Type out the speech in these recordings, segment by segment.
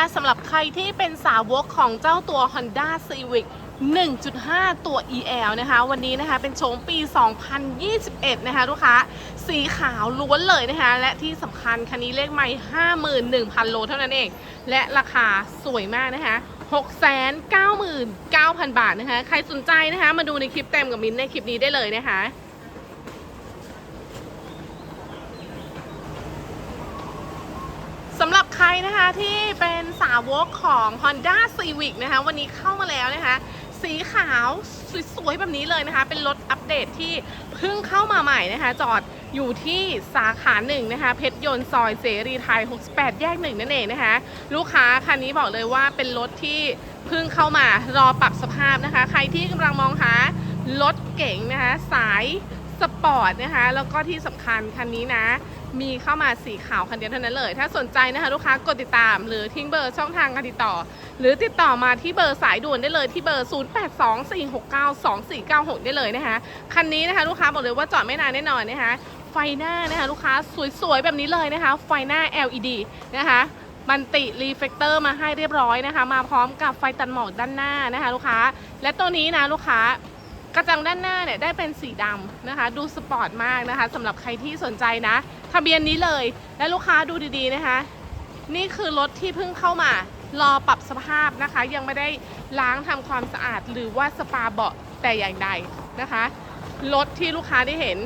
นะคะสำหรับใครที่เป็นสาวกของเจ้าตัว Honda Civic 1.5 ตัว EL นะคะ วันนี้นะคะเป็นโฉมปี 2021 นะคะลูกค้า สีขาวล้วนเลยนะคะ และที่สำคัญคันนี้เลขไม่ 51,000 โลเท่านั้นเอง และราคาสวยมากนะคะ 699,000 บาทนะคะ ใครสนใจนะคะ มาดูในคลิปเต็มกับมิ้นในคลิปนี้ได้เลยนะคะ สำหรับใครนะคะที่เป็นสาวกของ Honda Civic นะคะ วันนี้เข้ามาแล้วนะคะ สีขาวสวยๆแบบนี้เลยนะคะ เป็นรถอัปเดตที่เพิ่งเข้ามาใหม่นะคะ จอดอยู่ที่สาขาหนึ่งนะคะ เพชรยนต์ซอยเสรีไทย 68 แยกหนึ่งนั่นเองนะคะ ลูกค้าคันนี้บอกเลยว่าเป็นรถที่เพิ่งเข้ามารอปรับสภาพนะคะ ใครที่กำลังมองหารถเก๋งนะคะ สายสปอร์ตนะคะ แล้วก็ที่สำคัญคันนี้นะ มีเข้ามาสีขาวคันเดียวเท่านั้นเลย ถ้าสนใจนะคะลูกค้ากดติดตาม หรือทิ้งเบอร์ช่องทางการติดต่อ หรือติดต่อมาที่เบอร์สายด่วนได้เลยที่เบอร์ 0824692496 ได้เลยนะคะคันนี้นะคะลูกค้าบอกเลยว่าจอดไม่นานแน่นอนนะคะไฟหน้านะคะลูกค้าสวยๆแบบนี้เลยนะคะ ไฟหน้า LED นะคะมันติรีเฟกเตอร์มาให้เรียบร้อยนะคะ มาพร้อมกับไฟตัดหมอกด้านหน้านะคะ ลูกค้า และตัวนี้นะลูกค้า กระจังด้านหน้าเนี่ยได้เป็นสีดำนะคะ ดูสปอร์ตมากนะคะสำหรับใครที่สนใจนะ ทะเบียนนี้เลย และลูกค้าดูดีๆนะคะ นี่คือรถที่เพิ่งเข้ามารอปรับสภาพนะคะ ยังไม่ได้ล้างทำความสะอาด หรือว่าสปาเบาะแต่อย่างใดนะคะรถที่ลูกค้าได้เห็น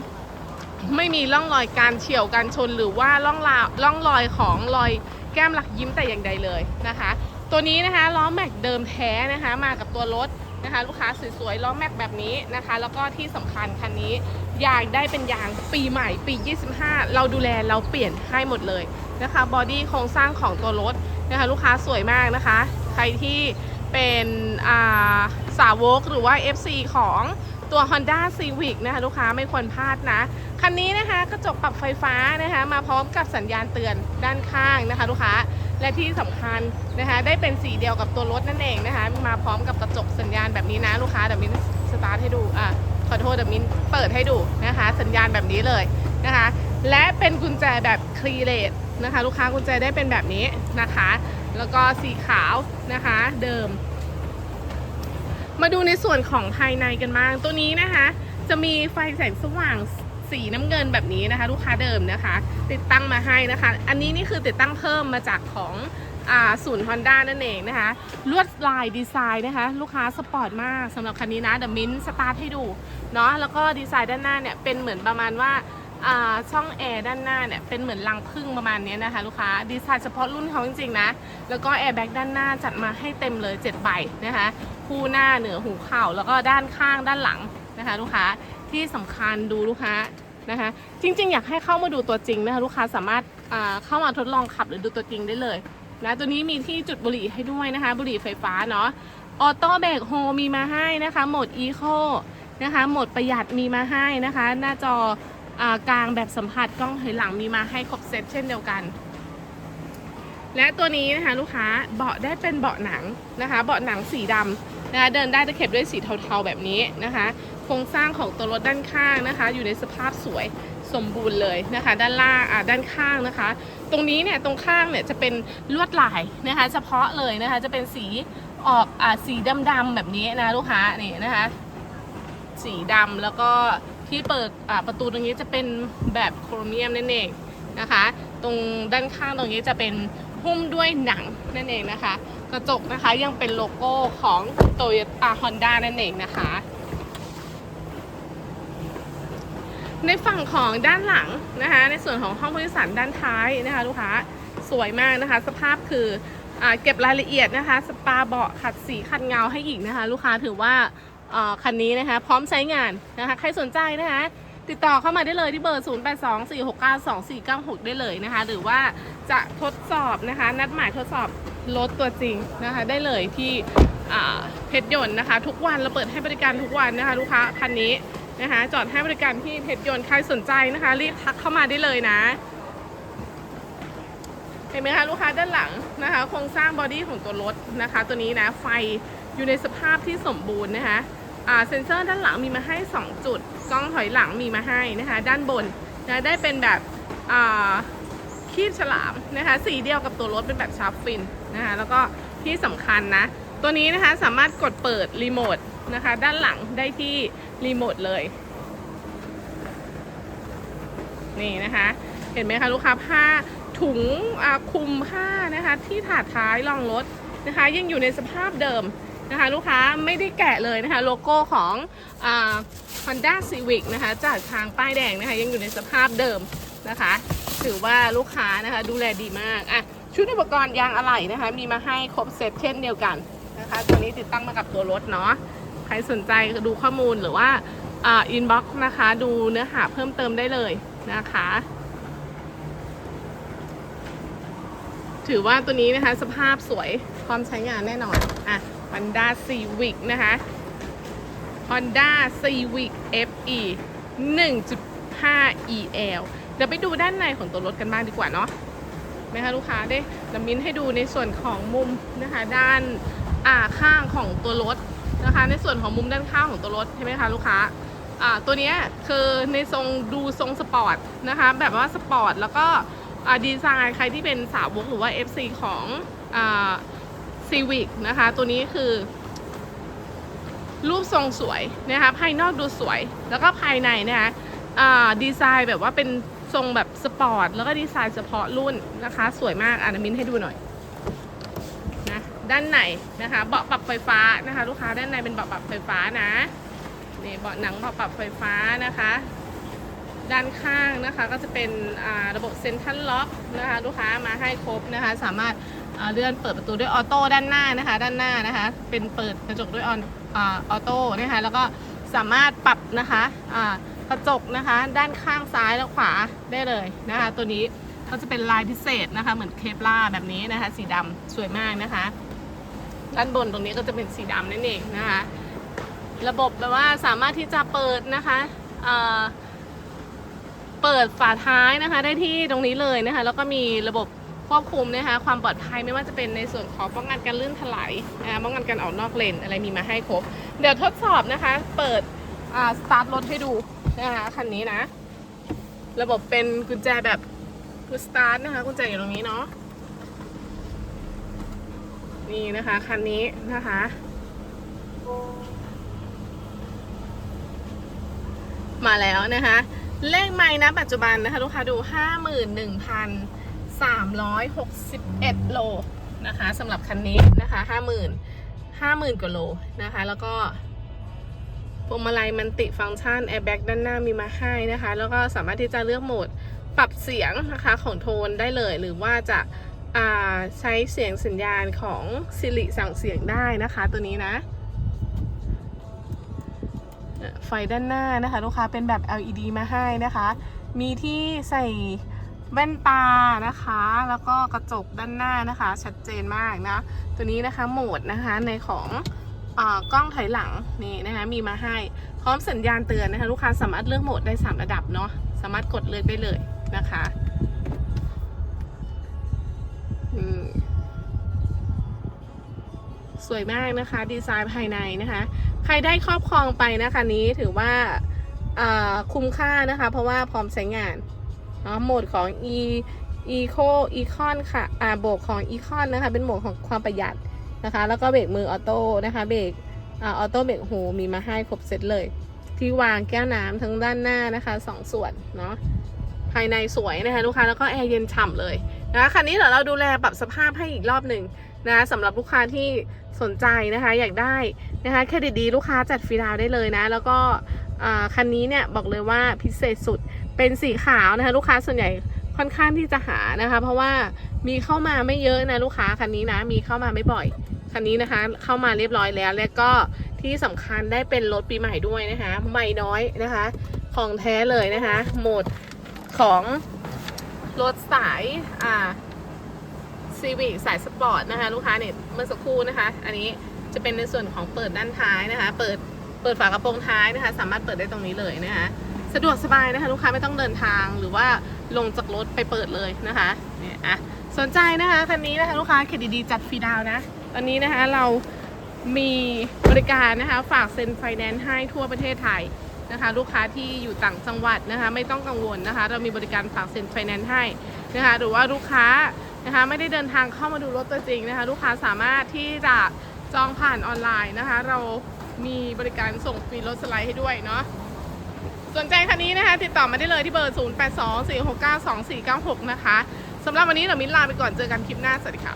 ไม่มีร่องรอยการเฉี่ยวการชนหรือว่าร่องราวร่องรอยของรอยแก้มหลักยิ้มแต่อย่างใดเลยนะคะ ตัวนี้นะคะล้อแม็กเดิมแท้นะคะ มากับตัวรถ นะคะ ลูกค้าสวยๆล้อแม็กแบบนี้นะคะ แล้วก็ที่สำคัญคันนี้ยางได้เป็นยางปีใหม่ปี 25 เราดูแลเราเปลี่ยนให้หมดเลยนะคะบอดี้โครงสร้างของตัวรถนะคะลูกค้าสวยมากนะคะ ใครที่เป็นอาสาวกหรือว่า FC ของตัว Honda Civic นะคะลูกค้าไม่ควรพลาดนะ คันนี้นะคะกระจกปรับไฟฟ้านะคะมาพร้อมกับสัญญาณเตือนด้านข้างนะคะ ลูกค้า และที่สำคัญนะคะได้เป็นสีเดียวกับตัวรถนั่นเองนะคะมาพร้อมกับกระจกสัญญาณแบบนี้นะลูกค้าเดี๋ยวมินสตาร์ทให้ดูอะขอโทษเดี๋ยวมินเปิดให้ดูนะคะ สัญญาณแบบนี้เลยนะคะ และเป็นกุญแจแบบคลีเลตนะคะ ลูกค้ากุญแจได้เป็นแบบนี้นะคะ แล้วก็สีขาวนะคะเดิม มาดูในส่วนของภายในกันบ้างตัวนี้นะคะ จะมีไฟแสงสว่าง สีน้ำเงินแบบนี้นะคะ ลูกค้าเดิมนะคะ ติดตั้งมาให้นะคะ อันนี้นี่คือติดตั้งเพิ่มมาจากของศูนย์ Honda นั่นเองนะคะ ลวดลายดีไซน์นะคะ ลูกค้าสปอร์ตมากสำหรับคันนี้นะเดี๋ยวมิ้นสตาร์ทให้ดูเนาะแล้วก็ดีไซน์ด้านหน้าเนี่ยเป็นเหมือนประมาณว่าช่องแอร์ด้านหน้าเนี่ยเป็นเหมือนรังผึ้งประมาณนี้นะคะ ลูกค้าดีไซน์เฉพาะรุ่นเขาจริงๆนะแล้วก็แอร์แบ็กด้านหน้าจัดมาให้เต็มเลย7ใบนะคะ คู่หน้าเหนือหูเข่าแล้วก็ด้านข้างด้านหลังนะคะ ลูกค้า ที่สำคัญดูลูกค้านะคะ จริง ๆ อยากให้เข้ามาดูตัวจริงนะคะลูกค้าสามารถเข้ามาทดลองขับหรือดูตัวจริงได้เลยนะตัวนี้มีที่จุดบุหรี่ให้ด้วยนะคะ บุหรี่ไฟฟ้าเนาะออโต้เบรกโฮมีมาให้นะคะโหมดอีโคนะคะโหมดประหยัดมีมาให้นะคะ หน้าจออกลางแบบสัมผัสกล้องถอยหลังมีมาให้ครบเซตเช่นเดียวกัน และตัวนี้นะคะลูกค้าเบาะได้เป็นเบาะหนังนะคะ เบาะหนังสีดำนะคะเดินได้ตะเข็บด้วยสีเทาๆแบบนี้นะคะ โครงสร้างของตัวรถด้านข้างนะคะ อยู่ในสภาพสวยสมบูรณ์เลยนะคะ ด้านล่างอ่าด้านข้างนะคะ ตรงนี้เนี่ยตรงข้างเนี่ยจะเป็นลวดลายนะคะ เฉพาะเลยนะคะจะเป็นสีออกอ่าสีดำๆแบบนี้นะลูกค้านี่นะคะ สีดำแล้วก็ที่เปิดอ่าประตูตรงนี้จะเป็นแบบโครเมียมนั่นเองนะคะ ตรงด้านข้างตรงนี้จะเป็น หุ้มด้วยหนังนั่นเองนะคะ กระจกนะคะยังเป็นโลโก้ของ Toyota Honda นั่นเองนะคะ ในฝั่งของด้านหลังนะคะ ในส่วนของห้องผู้โดยสารด้านท้ายนะคะลูกค้าสวยมากนะคะ สภาพคืออเก็บรายละเอียดนะคะ สปาเบาะขัดสีขัดเงาให้อีกนะคะ ลูกค้าถือว่าคันนี้นะคะ พร้อมใช้งานนะคะ ใครสนใจนะคะ ติดต่อเข้ามาได้เลยที่เบอร์ 0824692496 ได้เลยนะคะ หรือว่าจะทดสอบนะคะ นัดหมายทดสอบรถตัวจริงนะคะ ได้เลยที่เพชรยนต์นะคะ ทุกวันเราเปิดให้บริการทุกวันนะคะ ลูกค้าคันนี้นะคะ จอดให้บริการที่เพชรยนต์ใครสนใจนะคะ รีบทักเข้ามาได้เลยนะเห็นไหมคะลูกค้าด้านหลังนะคะโครงสร้างบอดี้ของตัวรถนะคะ ตัวนี้นะไฟอยู่ในสภาพที่สมบูรณ์นะคะ เซ็นเซอร์ด้านหลังมีมาให้ 2 จุด กล้องถอยหลังมีมาให้นะคะ ด้านบนนะได้เป็นแบบคีบฉลามนะคะสีเดียวกับตัวรถเป็นแบบชาร์ปฟินนะคะแล้วก็ที่สำคัญนะ ตัวนี้นะคะสามารถกดเปิดรีโมทนะคะด้านหลังได้ที่รีโมทเลยนี่นะคะ เห็นไหมคะลูกค้าผ้าถุงคลุมผ้านะคะที่ถาดท้ายรองรถนะคะ ยังอยู่ในสภาพเดิม นะคะลูกค้าไม่ได้แกะเลยนะคะโลโก้ของอ Honda Civic นะคะจากทางป้ายแดงนะคะยังอยู่ในสภาพเดิมนะคะ ถือว่าลูกค้านะคะดูแลดีมากอะชุดอุปกรณ์ยางอะไหล่นะคะมีมาให้ครบเซตเช่นเดียวกันนะคะตัวนี้ติดตั้งมากับตัวรถเนาะใครสนใจดูข้อมูลหรือว่าอ่าอินบ็อกซ์นะคะดูเนื้อหาเพิ่มเติมได้เลยนะคะ ถือว่าตัวนี้นะคะสภาพสวย พร้อมใช้งานแน่นอน อะ Honda Civic นะคะ Honda Civic FE 1.5 EL เดี๋ยวไปดูด้านในของตัวรถกันบ้างดีกว่าเนาะไหมคะลูกค้าได้นำมินให้ดูในส่วนของมุมนะคะ ด้านอ่าข้างของตัวรถนะคะ ในส่วนของมุมด้านข้างของตัวรถใช่ไหมคะลูกค้าอ่าตัวเนี้ยคือในทรงดูทรงสปอร์ตนะคะ แบบว่าสปอร์ตแล้วก็อ่าดีไซน์ใครที่เป็นสาวกหรือว่า FC ของอ่า Civic นะคะ ตัวนี้คือ รูปทรงสวยนะคะ ภายนอกดูสวย แล้วก็ภายในนะคะอ่าดีไซน์แบบว่าเป็นทรงแบบสปอร์ต แล้วก็ดีไซน์เฉพาะรุ่นนะคะ สวยมากอ่านามินให้ดูหน่อยนะด้านในนะคะ เบาะปรับไฟฟ้านะคะ ลูกค้าด้านในเป็นเบาะปรับไฟฟ้านะนี่เบาะหนังเบาะปรับไฟฟ้านะคะ ด้านข้างนะคะก็จะเป็นระบบเซ็นทรัลล็อกนะคะ ลูกค้ามาให้ครบนะคะ สามารถ เลื่อนเปิดประตูด้วยออโต้ด้านหน้านะคะ ด้านหน้านะคะ เป็นเปิดกระจกด้วยออออโต้นะคะแล้วก็สามารถปรับนะคะกระจกนะคะ ด้านข้างซ้ายและขวาได้เลยนะคะ ตัวนี้ก็จะเป็นลายพิเศษนะคะ เหมือนเคปล่าแบบนี้นะคะ สีดำสวยมากนะคะ ด้านบนตรงนี้ก็จะเป็นสีดำนั่นเองนะคะ ระบบแบบว่าสามารถที่จะเปิดนะคะเปิดฝาท้ายนะคะ ได้ที่ตรงนี้เลยนะคะ แล้วก็มีระบบ ควบคุมนะคะความปลอดภัยไม่ว่าจะเป็นในส่วนของป้องกันการลื่นถลายนะคะป้องกันการออกนอกเลนอะไรมีมาให้ครบ เดี๋ยวทดสอบนะคะ เปิดสตาร์ทรถให้ดูนะคะคันนี้นะ ระบบเป็นกุญแจแบบพุชสตาร์ทนะคะกุญแจอยู่ตรงนี้เนาะนี่นะคะคันนี้นะคะมาแล้วนะคะ เลขไม้นะปัจจุบันนะคะ ลูกค้าดู 361 โลนะคะสำหรับคันนี้นะคะ 50,000 50,000 กว่าโลนะคะ แล้วก็พวงมาลัยมันติฟังก์ชันแอร์แบ็กด้านหน้ามีมาให้นะคะ แล้วก็สามารถที่จะเลือกโหมดปรับเสียงนะคะของโทนได้เลย หรือว่าจะาใช้เสียงสัญญาณของ Siri สั่งเสียงได้นะคะ ตัวนี้นะ ไฟด้านหน้านะคะ ลูกค้าเป็นแบบ LED มาให้นะคะ มีที่ใส่ แว่นตานะคะ แล้วก็กระจกด้านหน้านะคะ ชัดเจนมากนะ ตัวนี้นะคะโหมดนะคะในของอกล้องถอยหลังนี่นะคะมีมาให้พร้อมสัญญาณเตือนนะคะ ลูกค้าสามารถเลือกโหมดได้ 3 ระดับเนาะสามารถกดเลือกได้เลยนะคะสวยมากนะคะ ดีไซน์ภายในนะคะ ใครได้ครอบครองไปนะคะนี้ถือว่าคุ้มค่านะคะ เพราะว่าพร้อมใช้งาน เนาะโหมดของ e eco econ ค่ะ อ่าโบกของ econ นะคะ เป็นโหมดของความประหยัดนะคะ แล้วก็เบรกมือออโต้นะคะ เบรกอ่าออโต้เบรกหูมีมาให้ครบเซตเลย ที่วางแก้วน้ำทั้งด้านหน้านะคะสองส่วนเนาะ ภายในสวยนะคะลูกค้า แล้วก็แอร์เย็นฉ่ำเลยนะคะคันนี้เดี๋ยวเราดูแลปรับสภาพให้อีกรอบหนึ่งนะสำหรับลูกค้าที่สนใจนะคะ อยากได้นะคะเครดิตดีลูกค้าจัดฟรีดาวได้เลยนะ แล้วก็อ่าคันนี้เนี่ยบอกเลยว่าพิเศษสุด เป็นสีขาวนะคะ ลูกค้าส่วนใหญ่ค่อนข้างที่จะหานะคะ เพราะว่ามีเข้ามาไม่เยอะนะลูกค้าคันนี้นะ มีเข้ามาไม่บ่อยคันนี้นะคะ เข้ามาเรียบร้อยแล้ว และก็ที่สำคัญได้เป็นรถปีใหม่ด้วยนะคะใหม่น้อยนะคะ ของแท้เลยนะคะ โหมดของรถสายอ่าซีวิสายสปอร์ตนะคะ ลูกค้าเนี่ยเมื่อสักครู่นะคะ อันนี้จะเป็นในส่วนของเปิดด้านท้ายนะคะ เปิดเปิดฝากระโปรงท้ายนะคะ สามารถเปิดได้ตรงนี้เลยนะคะ สะดวกสบายนะคะ ลูกค้าไม่ต้องเดินทางหรือว่าลงจากรถไปเปิดเลยนะคะเนี่ยอะสนใจนะคะคันนี้นะคะลูกค้าเครดิตดีจัดฟรีดาวนะตอนนี้นะคะเรามีบริการนะคะฝากเซ็นไฟแนนซ์ให้ทั่วประเทศไทยนะคะลูกค้าที่อยู่ต่างจังหวัดนะคะไม่ต้องกังวลนะคะ เรามีบริการฝากเซ็นไฟแนนซ์ให้นะคะหรือว่าลูกค้านะคะไม่ได้เดินทางเข้ามาดูรถตัวจริงนะคะ ลูกค้าสามารถที่จะจองผ่านออนไลน์นะคะ เรามีบริการส่งฟรีรถสไลด์ให้ด้วยเนาะ สนใจคันนี้นะคะ ติดต่อมาได้เลยที่เบอร์ 0824692496 นะคะสำหรับวันนี้เรามิ้นลาไปก่อนเจอกันคลิปหน้า สวัสดีค่ะ